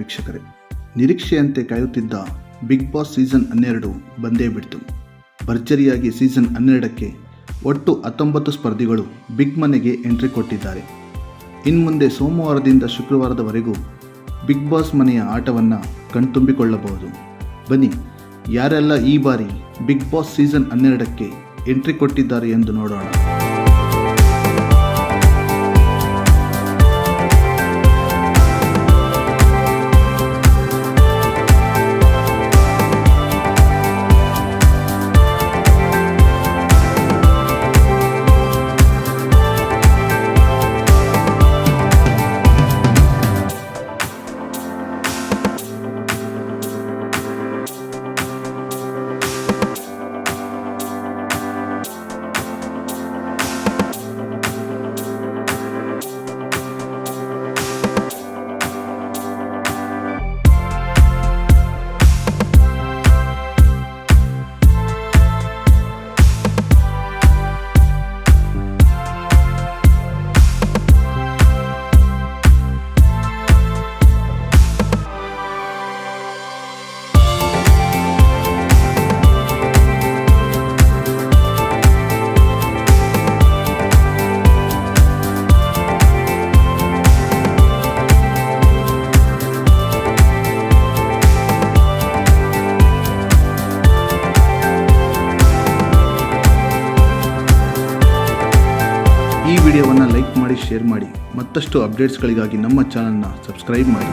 ವೀಕ್ಷಕರೇ. ನಿರೀಕ್ಷೆಯಂತೆ ಕಾಯುತ್ತಿದ್ದ ಬಿಗ್ ಬಾಸ್ ಸೀಸನ್ ಹನ್ನೆರಡು ಬಂದೇ ಬಿಡ್ತು. ಭರ್ಜರಿಯಾಗಿ ಸೀಸನ್ ಹನ್ನೆರಡಕ್ಕೆ ಒಟ್ಟು ಹತ್ತೊಂಬತ್ತು ಸ್ಪರ್ಧಿಗಳು ಬಿಗ್ ಮನೆಗೆ ಎಂಟ್ರಿ ಕೊಟ್ಟಿದ್ದಾರೆ. ಇನ್ಮುಂದೆ ಸೋಮವಾರದಿಂದ ಶುಕ್ರವಾರದವರೆಗೂ ಬಿಗ್ ಬಾಸ್ ಮನೆಯ ಆಟವನ್ನು ಕಣ್ತುಂಬಿಕೊಳ್ಳಬಹುದು. ಬನ್ನಿ, ಯಾರೆಲ್ಲ ಈ ಬಾರಿ ಬಿಗ್ ಬಾಸ್ ಸೀಸನ್ ಹನ್ನೆರಡಕ್ಕೆ ಎಂಟ್ರಿ ಕೊಟ್ಟಿದ್ದಾರೆ ಎಂದು ನೋಡೋಣ. ವಿಡಿಯೋವನ್ನು ಲೈಕ್ ಮಾಡಿ ಶೇರ್ ಮಾಡಿ ಮತ್ತಷ್ಟು ಅಪ್ಡೇಟ್ಸ್ಗಳಿಗಾಗಿ ನಮ್ಮ ಚಾನಲ್ನ ಸಬ್ಸ್ಕ್ರೈಬ್ ಮಾಡಿ.